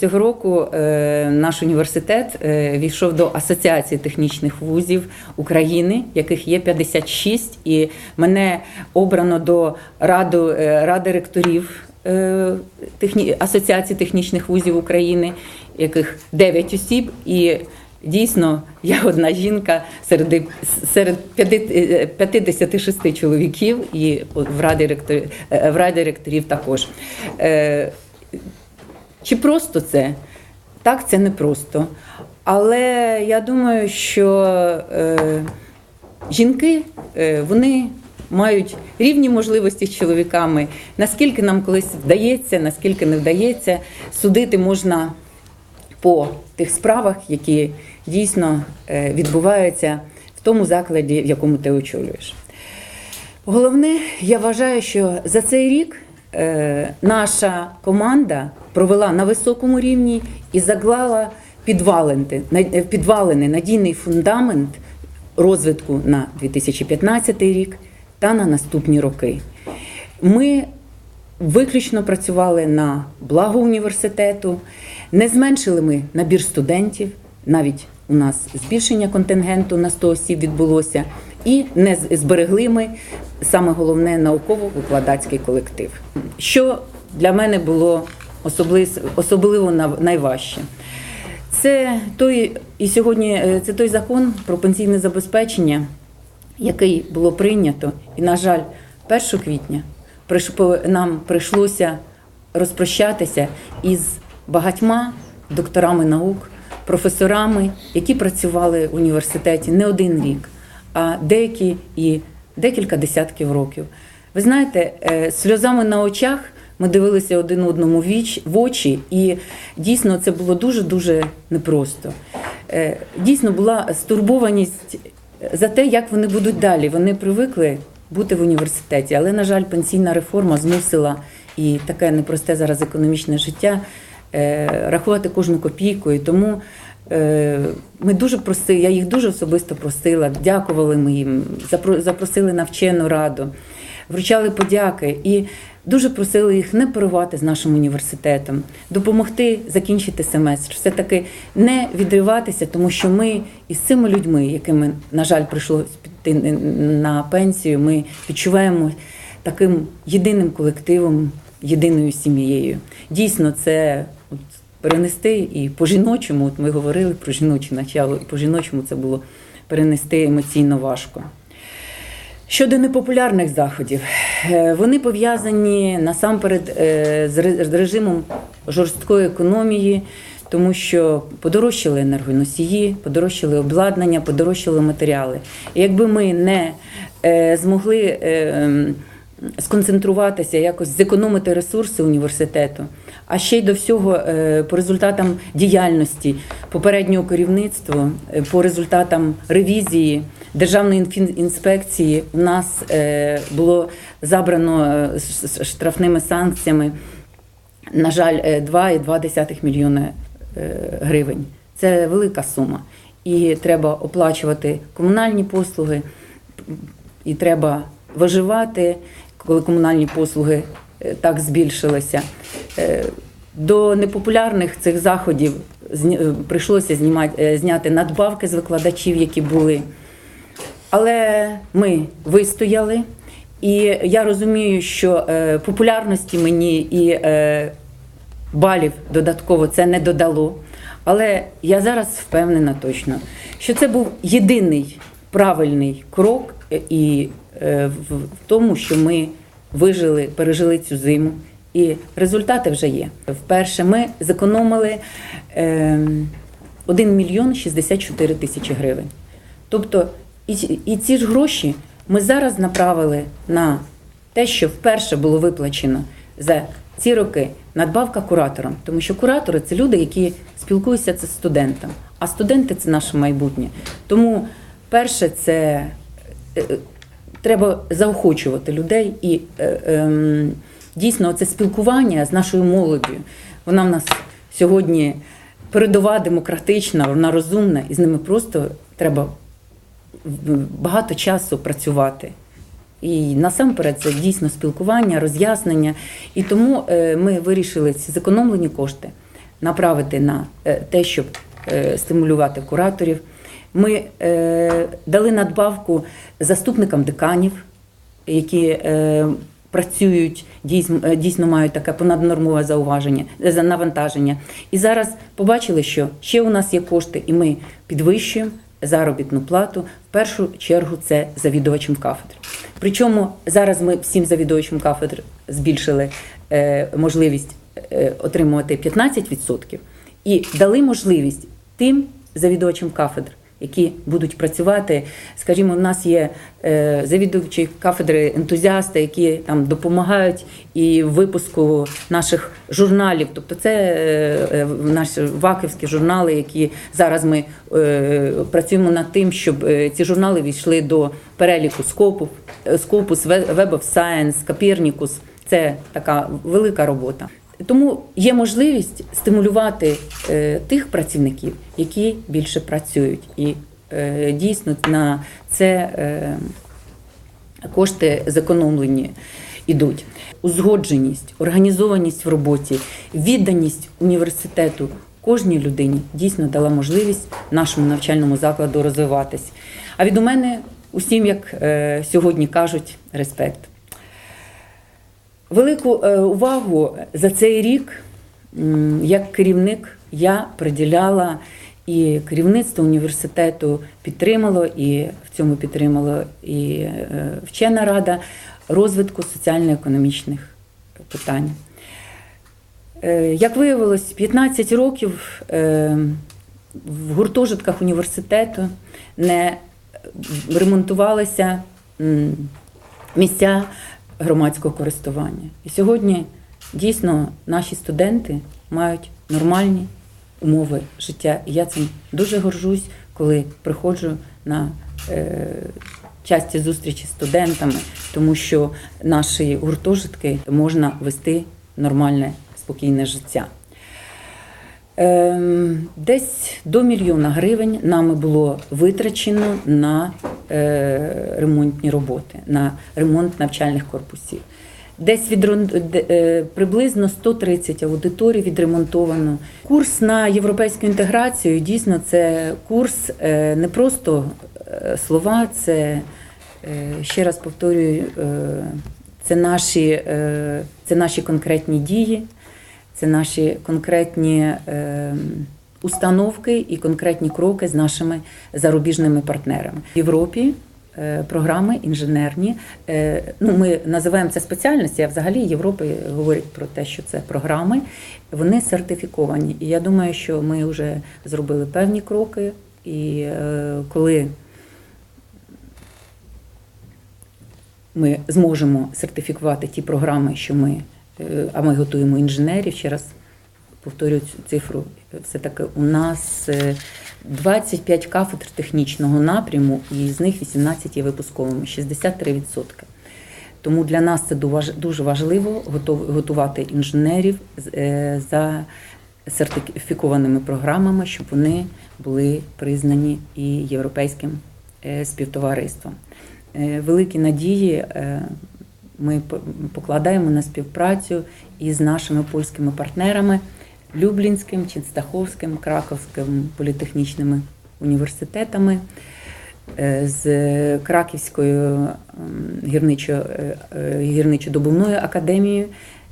Цього року е, наш університет е, війшов до Асоціації технічних вузів України, яких є 56, і мене обрано до раду, е, ради ректорів Асоціації технічних вузів України, яких 9 осіб. І дійсно я одна жінка серед, серед п'яти- е, 56 чоловіків, і в раді ректорів, в раді ректорів також. Чи просто це? Так, це не просто. Але я думаю, що е, жінки е, вони мають рівні можливості з чоловіками. Наскільки нам колись вдається, наскільки не вдається, судити можна по тих справах, які дійсно е, відбуваються в тому закладі, в якому ти очолюєш. Головне, я вважаю, що за цей рік наша команда провела на високому рівні і заклала е, підвалений надійний фундамент розвитку на 2015 рік та на наступні роки. Ми виключно працювали на благо університету, не зменшили ми набір студентів, навіть у нас збільшення контингенту на 100 осіб відбулося, і не зберегли ми саме головне науково-викладацький колектив. Що для мене було особливо, найважче. Це той і сьогодні е, це той закон про пенсійне забезпечення, який було прийнято, і, на жаль, 1 квітня нам прийшлося розпрощатися із багатьма докторами наук, професорами, які працювали в університеті не один рік, а деякі і декілька десятків років. Ви знаєте, е, сльозами на очах ми дивилися один одному в очі, і дійсно це було дуже-дуже непросто. Е, Дійсно була стурбованість за те, як вони будуть далі. Вони привикли бути в університеті, але, на жаль, пенсійна реформа змусила і таке непросте зараз економічне життя е, рахувати кожну копійку. І тому ми дуже просили, я їх дуже особисто просила, дякували ми їм, запро- запросили на вчену раду, вручали подяки і дуже просили їх не порвати з нашим університетом, допомогти закінчити семестр, все-таки не відриватися, тому що ми із цими людьми, якими, на жаль, прийшлося піти на пенсію, ми відчуваємо таким єдиним колективом, єдиною сім'єю. Дійсно, це перенести і по-жіночому, от ми говорили про жіноче начало, і по-жіночому це було перенести емоційно важко. Щодо непопулярних заходів, е, вони пов'язані насамперед е, з режимом жорсткої економії, тому що подорожчали енергоносії, подорожчали обладнання, подорожчали матеріали. І якби ми не е, змогли сконцентруватися, якось зекономити ресурси університету, а ще й до всього е, по результатам діяльності попереднього керівництва, е, по результатам ревізії державної інспекції у нас е, було забрано штрафними санкціями, на жаль, е, 2,2 мільйони гривень. Це велика сума. І треба оплачувати комунальні послуги, і треба виживати, коли комунальні послуги так збільшилися. Е, До непопулярних цих заходів е, прийшлося е, зняти надбавки з викладачів, які були. Але ми вистояли, і я розумію, що е, популярності мені і е, балів додатково це не додало. Але я зараз впевнена точно, що це був єдиний правильний крок е, і е, в тому, що ми вижили, пережили цю зиму. І результати вже є. Вперше ми зекономили е, 1 мільйон 64 тисячі гривень. Тобто, і, ці ж гроші ми зараз направили на те, що вперше було виплачено за ці роки надбавка кураторам. Тому що куратори це люди, які спілкуються з студентом, а студенти це наше майбутнє. Тому перше, це е, треба заохочувати людей і е, ем, дійсно це спілкування з нашою молоддю. Вона в нас сьогодні передова демократична, вона розумна, і з ними просто треба багато часу працювати. І насамперед це дійсно спілкування, роз'яснення. І тому е, ми вирішили ці зекономлені кошти направити на е, те, щоб стимулювати кураторів. Ми е, дали надбавку заступникам деканів, які е, працюють, дійсно, е, дійсно мають таке понаднормове зауваження, е, за навантаження. І зараз побачили, що ще у нас є кошти, і ми підвищуємо заробітну плату. В першу чергу це завідувачам кафедр. Причому зараз ми всім завідувачам кафедр збільшили е, можливість е, отримувати 15% і дали можливість тим завідувачам кафедр, які будуть працювати. Скажімо, в нас є е, завідувачі кафедри ентузіасти, які там допомагають і в випуску наших журналів. Тобто, це е, е, наші ваківські журнали, які зараз ми працюємо над тим, щоб ці журнали війшли до переліку скопу, скопус, Web of Science, Copernicus. Це така велика робота. Тому є можливість стимулювати е, тих працівників, які більше працюють, і е, дійсно на це е, кошти зекономлені йдуть. Узгодженість, організованість в роботі, відданість університету кожній людині дійсно дала можливість нашому навчальному закладу розвиватись. А від у мене усім, як сьогодні кажуть, респект. Велику е, увагу за цей рік як керівник я приділяла і керівництво університету підтримало, і в цьому підтримало і е, вчена рада розвитку соціально-економічних питань. Е, Як виявилось, 15 років в гуртожитках університету не ремонтувалися місця громадського користування. І сьогодні дійсно наші студенти мають нормальні умови життя. І я цим дуже горжусь, коли приходжу на е, часті зустрічі з студентами, тому що наші гуртожитки можна вести нормальне, спокійне життя. Ем, Десь до мільйона гривень нами було витрачено на е, ремонтні роботи, на ремонт навчальних корпусів. Десь де- е, приблизно 130 аудиторій відремонтовано. Курс на європейську інтеграцію дійсно це курс е, не просто слова, це ще раз повторюю, це наші, це наші конкретні дії. Це наші конкретні е, установки і конкретні кроки з нашими зарубіжними партнерами. В Європі е, програми інженерні. Е, ну, ми називаємо це спеціальності, а взагалі Європи говорять про те, що це програми. Вони сертифіковані. І я думаю, що ми вже зробили певні кроки. І е, коли ми зможемо сертифікувати ті програми, що ми, а ми готуємо інженерів. Ще раз повторюю цю цифру. Все таки у нас е, 25 кафедр технічного напряму, і з них 18 є випусковими, 63%. Тому для нас це дуже важливо готувати інженерів е, за сертифікованими програмами, щоб вони були признані і європейським е, співтовариством. Е, Великі надії е, ми покладаємо на співпрацю із нашими польськими партнерами Люблінським, Ченстаховським, Краковським політехнічними університетами, е, з Краківською ем, е, е, гірничо-добувною академією,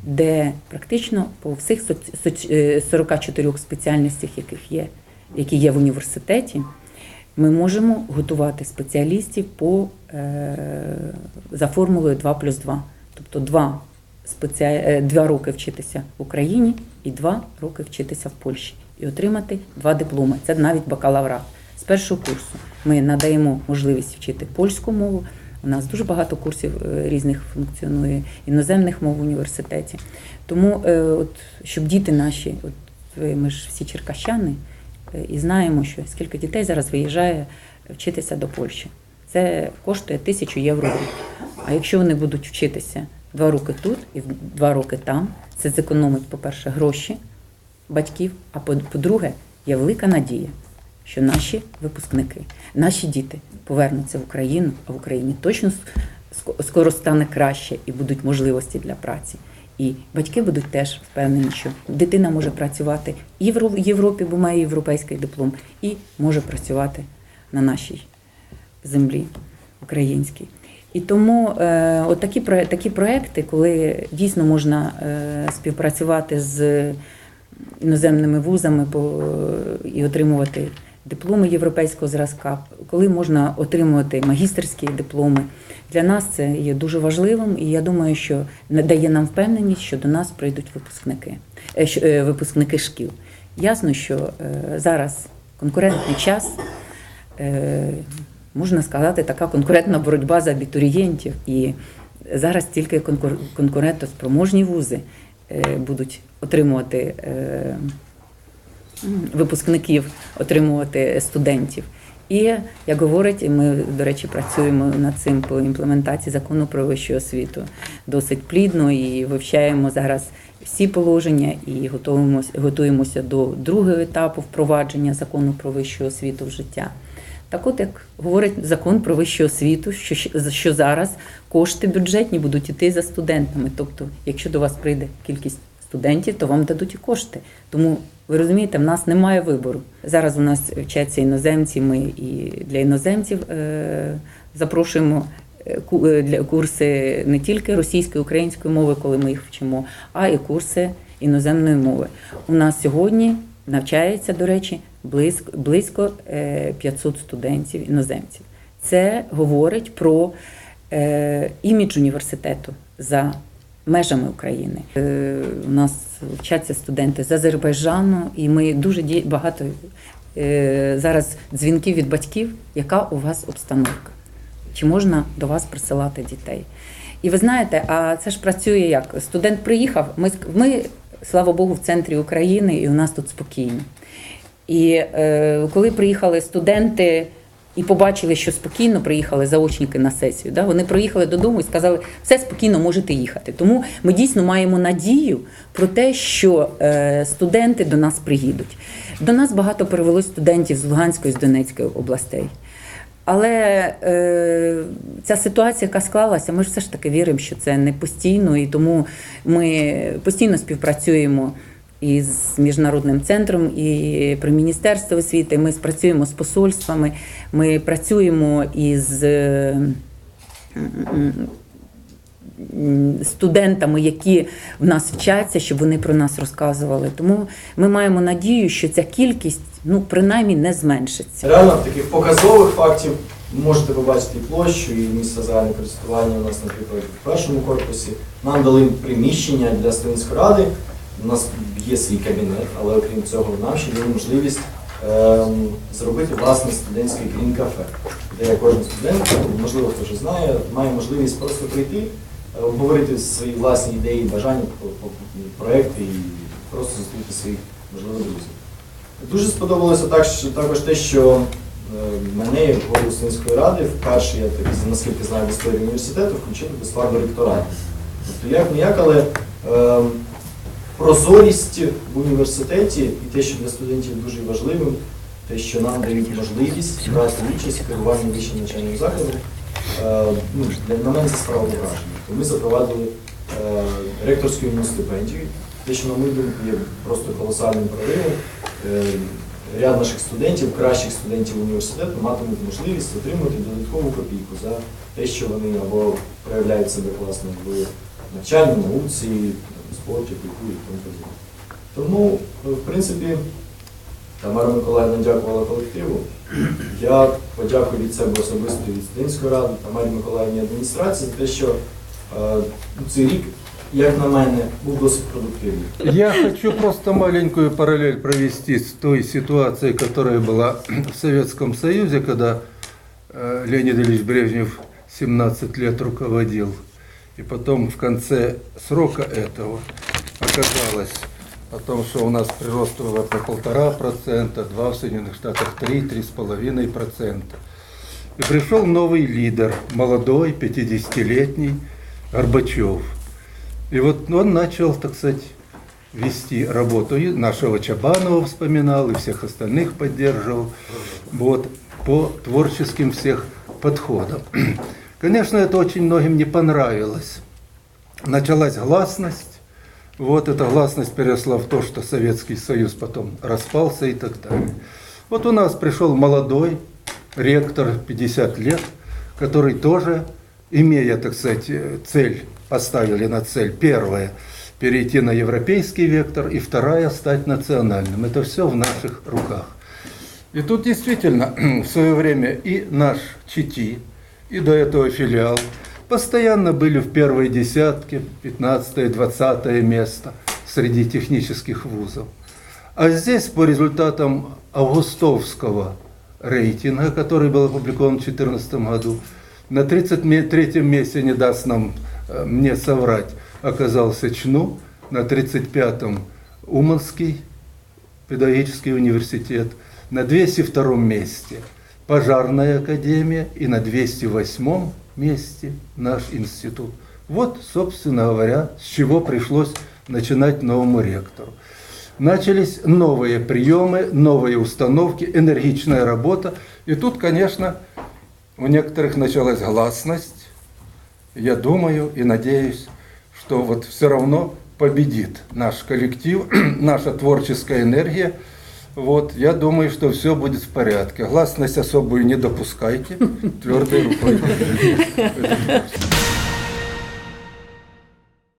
де практично по всіх соці- соці- е, 44 спеціальностях, яких є, які є в університеті, ми можемо готувати спеціалістів по, е, за формулою 2 плюс 2. Тобто 2, спеці... е, 2 роки вчитися в Україні і 2 роки вчитися в Польщі. І отримати два дипломи. Це навіть бакалаврат. З першого курсу ми надаємо можливість вчити польську мову. У нас дуже багато курсів е, різних функціонує, іноземних мов в університеті. Тому, е, от, щоб діти наші, от, ми ж всі черкащани, Е, і знаємо, що скільки дітей зараз виїжджає вчитися до Польщі. Це коштує тисячу євро. А якщо вони будуть вчитися два роки тут і два роки там, це зекономить, по-перше, гроші батьків, а по- по-друге, є велика надія, що наші випускники, наші діти повернуться в Україну, а в Україні точно скоро стане краще і будуть можливості для праці. І батьки будуть теж впевнені, що дитина може працювати і в Європі, бо має європейський диплом, і може працювати на нашій землі українській. І тому е, от такі, такі проекти, коли дійсно можна е, співпрацювати з іноземними вузами по, і отримувати дипломи європейського зразка, коли можна отримувати магістерські дипломи, для нас це є дуже важливим, і я думаю, що надає нам впевненість, що до нас прийдуть випускники, е, е, випускники шкіл. Ясно, що е, зараз конкурентний час. Можна сказати, така конкурентна боротьба за абітурієнтів. І зараз тільки конкурентоспроможні вузи будуть отримувати випускників, отримувати студентів. І як говорить, ми, до речі, працюємо над цим по імплементації закону про вищу освіту досить плідно і вивчаємо зараз всі положення і готуємося, готуємося до другого етапу впровадження закону про вищу освіту в життя. Так от, як говорить закон про вищу освіту, що, що зараз кошти бюджетні будуть йти за студентами. Тобто, якщо до вас прийде кількість студентів, то вам дадуть і кошти. Тому ви розумієте, в нас немає вибору. Зараз у нас вчаться іноземці. Ми і для іноземців е, запрошуємо е, е, для курси не тільки російської, української мови, коли ми їх вчимо, а і курси іноземної мови. У нас сьогодні навчається, до речі, близько, близько е, 500 студентів іноземців. Це говорить про імідж університету за межами України. Е, У нас вчаться студенти з Азербайджану, і ми дуже багато е, зараз дзвінків від батьків, яка у вас обстановка. Чи можна до вас присилати дітей? І ви знаєте, а це ж працює як? Студент приїхав, ми, ми слава Богу, в центрі України, і у нас тут спокійно. І е, коли приїхали студенти і побачили, що спокійно приїхали заочники на сесію, да, вони приїхали додому і сказали, все спокійно можете їхати. Тому ми дійсно маємо надію про те, що е, студенти до нас приїдуть. До нас багато перевелось студентів з Луганської з Донецької областей. Але е, ця ситуація, яка склалася, ми ж все ж таки віримо, що це не постійно, і тому ми постійно співпрацюємо із міжнародним центром і при міністерстві освіти. Ми спрацюємо з посольствами, ми працюємо із е, студентами, які в нас вчаться, щоб вони про нас розказували. Тому ми маємо надію, що ця кількість ну принаймні не зменшиться. Реально таких показових фактів можете побачити і площу, і місце загального користування у нас, наприклад, в першому корпусі. Нам дали приміщення для студентської ради. У нас є свій кабінет, але окрім цього, нам ще є можливість ем, зробити власне студентське грін-кафе, де кожен студент, можливо, хто вже знає, має можливість просто прийти, е, обговорити свої власні ідеї, бажання, проекти і просто зустріти своїх, можливо, друзів. Дуже сподобалося так, що, також те, що е, мене, як голову студентської ради, вперше, я так, наскільки знаю в історії університету, включили до складу ректорату. Тобто як не як, але е, прозорість в університеті і те, що для студентів дуже важливим, те, що нам дають можливість брати участь в керуванні вищим навчальним закладом, е, ну, на мене це справа враження. Ми запровадили е, ректорську іменно стипендію, те, що, на мою думку, є просто колосальним проривом. Е, Ряд наших студентів, кращих студентів університету, матимуть можливість отримати додаткову копійку за те, що вони або проявляють себе класно в навчанні, науці, спорті, культурі і тому е, в принципі, Тамара Миколаївна дякувала колективу. Я подякую від себе особисто від студентської ради, Тамарі Миколаївні адміністрації за те, що е, ну, цей рік, як на мене, був досить продуктивний. Я хочу просто маленькую параллель провести с той ситуацией, которая была в Советском Союзе, когда э, Леонид Ильич Брежнев 17 лет руководил. И потом в конце срока этого оказалось о том, что у нас прирост ВВП полтора процента, два в Соединенных Штатах три, три с половиной процента. И пришел новый лидер, молодой, 50-летний Горбачев. И вот он начал, так сказать, вести работу. И нашего Чабанова вспоминал, и всех остальных поддерживал. Вот, по творческим всех подходам. Конечно, это очень многим не понравилось. Началась гласность, Вот эта гласность переросла в то, что Советский Союз потом распался и так далее. Вот у нас пришел молодой ректор, 50 лет, который тоже, имея, так сказать, цель, поставили на цель, первое, перейти на европейский вектор, и вторая, стать национальным. Это все в наших руках. И тут действительно в свое время и наш ЧИТИ, и до этого филиал постоянно были в первой десятке, 15-20 место среди технических вузов. А здесь по результатам августовского рейтинга, который был опубликован в 2014 году, на 33-м месте, не даст нам э, мне соврать, оказался ЧНУ, на 35-м Уманский педагогический университет, на 202 месте пожарная академия и на 208 месте наш институт. Вот, собственно говоря, с чего пришлось начинать новому ректору. Начались новые приемы, новые установки, энергичная работа. И тут, конечно, у некоторых началась гласность. Я думаю и надеюсь, что вот все равно победит наш коллектив, наша творческая энергия. Вот, я думаю, что все будет в порядке. Гласность особую не допускайте, твердой рукой.